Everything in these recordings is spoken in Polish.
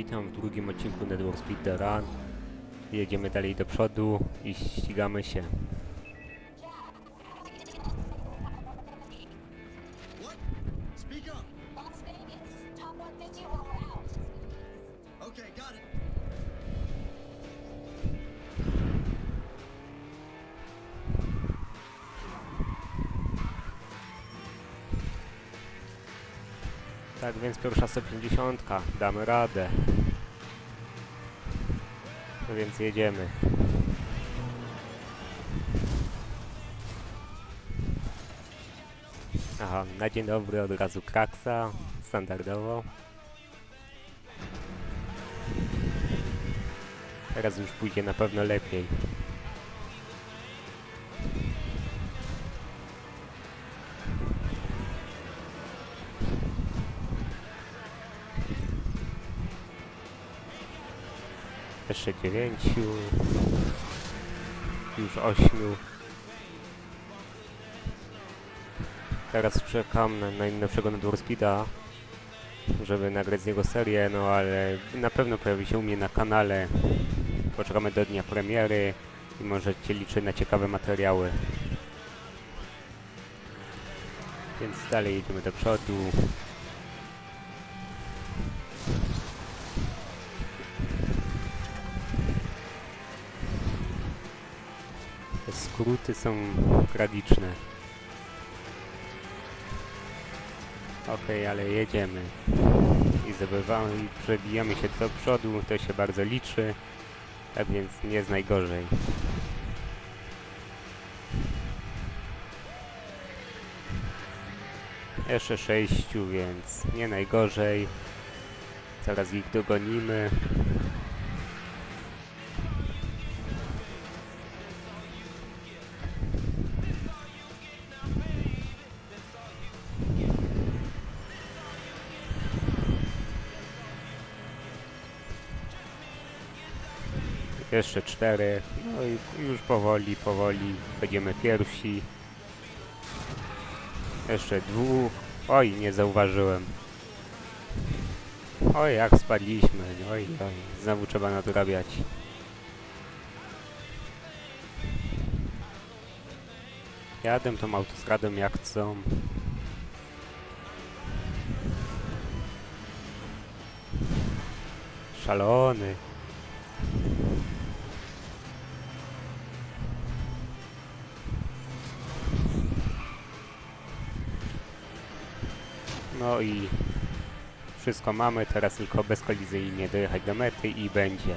Witam w drugim odcinku Network Speed The Run. Jedziemy dalej do przodu i ścigamy się. Tak więc pierwsza 150, damy radę. No więc jedziemy. Aha, na dzień dobry od razu kraksa, standardowo. Teraz już pójdzie na pewno lepiej. Jeszcze dziewięciu. Już ośmiu. Teraz czekam na najnowszego Network Speeda, żeby nagrać z niego serię, no ale na pewno pojawi się u mnie na kanale. Poczekamy do dnia premiery i możecie liczyć na ciekawe materiały. Więc dalej jedziemy do przodu. Te skróty są tragiczne. Okej, ale jedziemy. I zdobywamy i przebijamy się do przodu, to się bardzo liczy. Tak więc nie jest najgorzej. Jeszcze sześciu, więc nie najgorzej. Zaraz ich dogonimy. Jeszcze cztery. No i już powoli, powoli będziemy pierwsi. Jeszcze dwóch. Oj, nie zauważyłem. Oj, jak spadliśmy. Oj, oj. Znowu trzeba nadrabiać. Jadę tą autostradą jak chcą. Szalony. No i wszystko mamy, teraz tylko bezkolizyjnie dojechać do mety i będzie.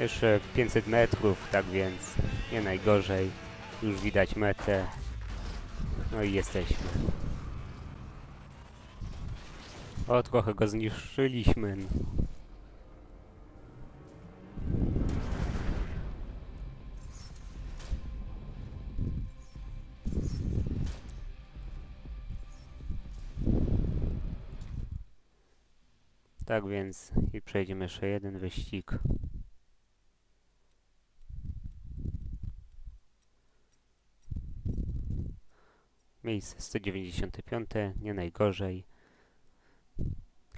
Jeszcze 500 metrów, tak więc nie najgorzej. Już widać metę. No i jesteśmy. O, trochę go zniszczyliśmy. Tak więc i przejdziemy jeszcze jeden wyścig. Miejsce 195, nie najgorzej.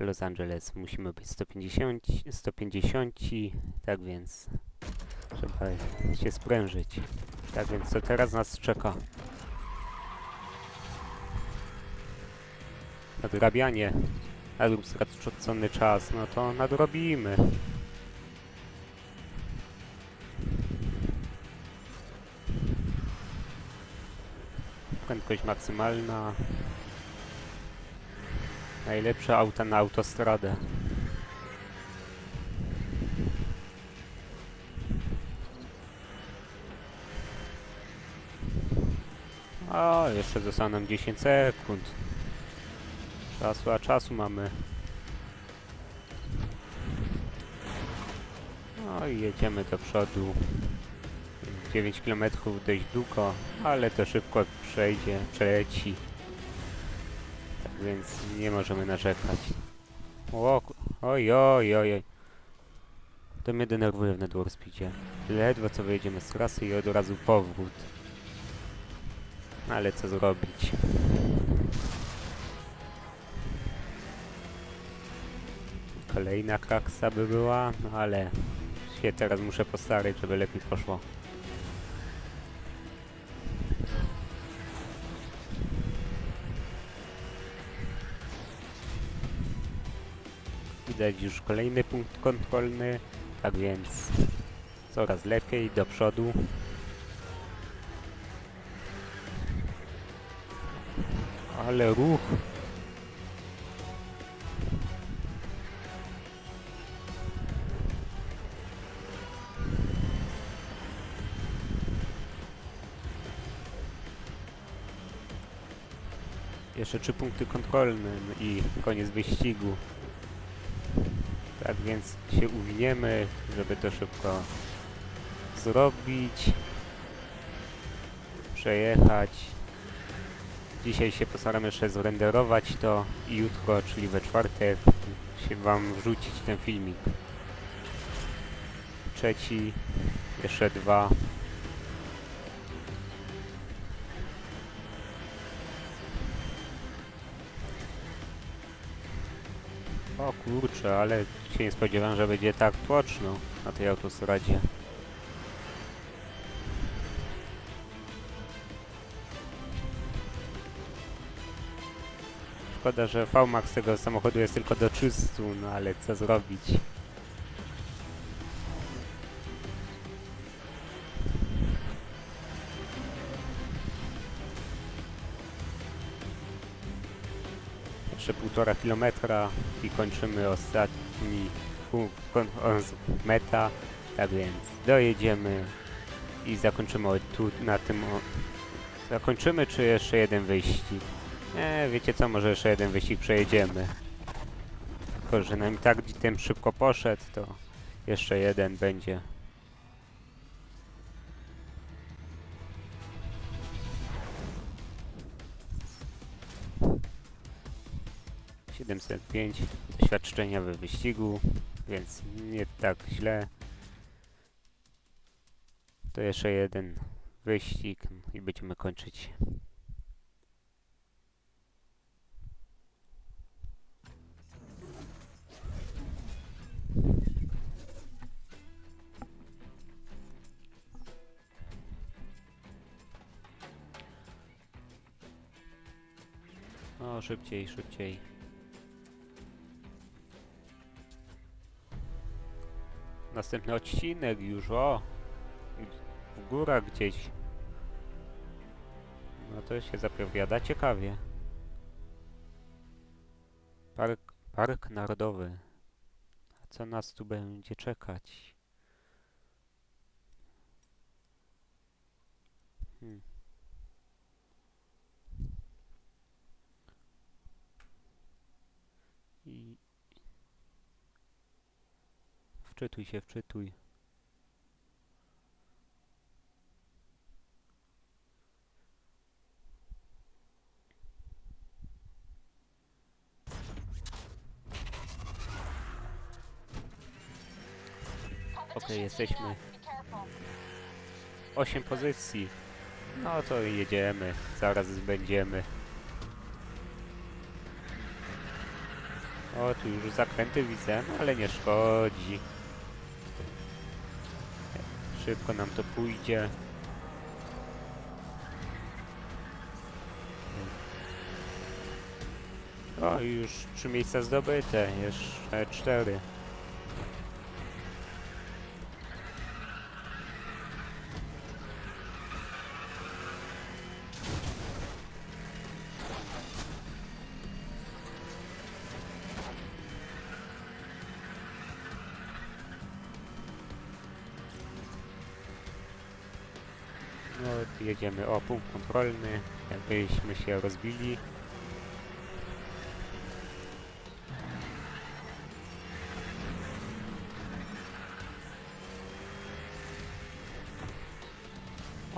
Los Angeles musimy być 150, 150, tak więc trzeba się sprężyć. Tak więc co teraz nas czeka? Nadrabianie. Nadrób stracony czas, no to nadrobimy. Prędkość maksymalna. Najlepsze auta na autostradę. O, jeszcze zostało nam 10 sekund. Czasu, a czasu mamy. No i jedziemy do przodu. 9 km dość długo, ale to szybko przejdzie, przeleci. Tak więc nie możemy narzekać. O, oj, oj, oj, oj. To mnie denerwuje w Network Speedzie. Ledwo co wyjedziemy z trasy i od razu powrót. Ale co zrobić? Kolejna kraksa by była, no ale się teraz muszę postarać, żeby lepiej poszło. Widać już kolejny punkt kontrolny, tak więc coraz lepiej do przodu. Ale ruch! Jeszcze trzy punkty kontrolne i koniec wyścigu. Tak więc się uwiniemy, żeby to szybko zrobić. Przejechać. Dzisiaj się postaram jeszcze zrenderować to i jutro, czyli we czwartek, się wam wrzucić ten filmik. Trzeci, jeszcze dwa. Kurczę, ale się nie spodziewałem, że będzie tak tłoczno na tej autostradzie. Szkoda, że VMAX tego samochodu jest tylko do 300, no ale co zrobić? Półtora kilometra i kończymy ostatni meta, tak więc dojedziemy i zakończymy tu na tym. Zakończymy czy jeszcze jeden wyścig? Nie, wiecie co, może jeszcze jeden wyścig przejedziemy. Tylko, że nam tak ten szybko poszedł, to jeszcze jeden będzie. Siedemset pięć doświadczenia we wyścigu, więc nie tak źle. To jeszcze jeden wyścig i będziemy kończyć. O, szybciej, szybciej. Następny odcinek już, o! W górach gdzieś. No to się zapowiada ciekawie. Park, park Narodowy. A co nas tu będzie czekać? Hmm. I... Wczytuj się, wczytuj. Competition's jesteśmy. 8 pozycji. No to jedziemy. Zaraz będziemy. O, tu już zakręty widzę, no ale nie szkodzi. Szybko nam to pójdzie. O, już trzy miejsca zdobyte, jeszcze cztery. Jedziemy. O, punkt kontrolny. Jakbyśmy się rozbili.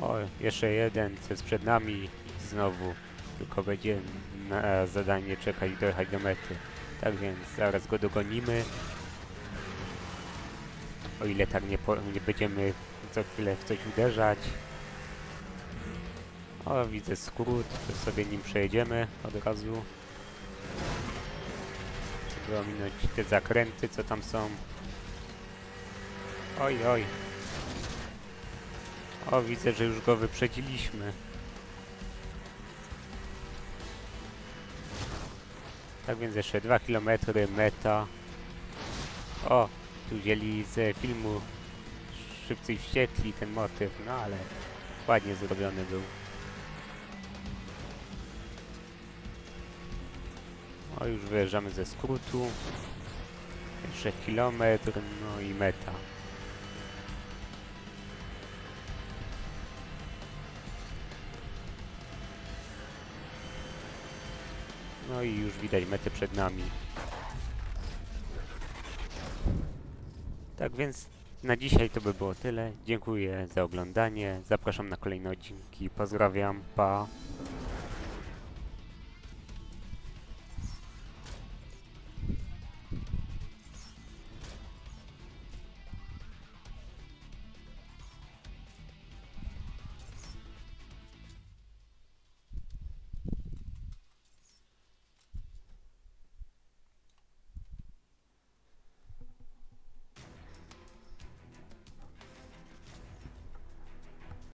O, jeszcze jeden, co jest przed nami znowu tylko będzie na zadanie czekać i dojechać do mety. Tak więc zaraz go dogonimy. O ile tak nie, nie będziemy co chwilę w coś uderzać. O, widzę skrót, to sobie nim przejedziemy od razu. Żeby ominąć te zakręty, co tam są. Oj, oj. O, widzę, że już go wyprzedziliśmy. Tak więc jeszcze 2 km meta. O, tu wzięli z filmu Szybcy Wściekli ten motyw, no ale ładnie zrobiony był. O, już wyjeżdżamy ze skrótu. Jeszcze kilometr, no i meta. No i już widać metę przed nami. Tak więc na dzisiaj to by było tyle. Dziękuję za oglądanie. Zapraszam na kolejne odcinki. Pozdrawiam. Pa.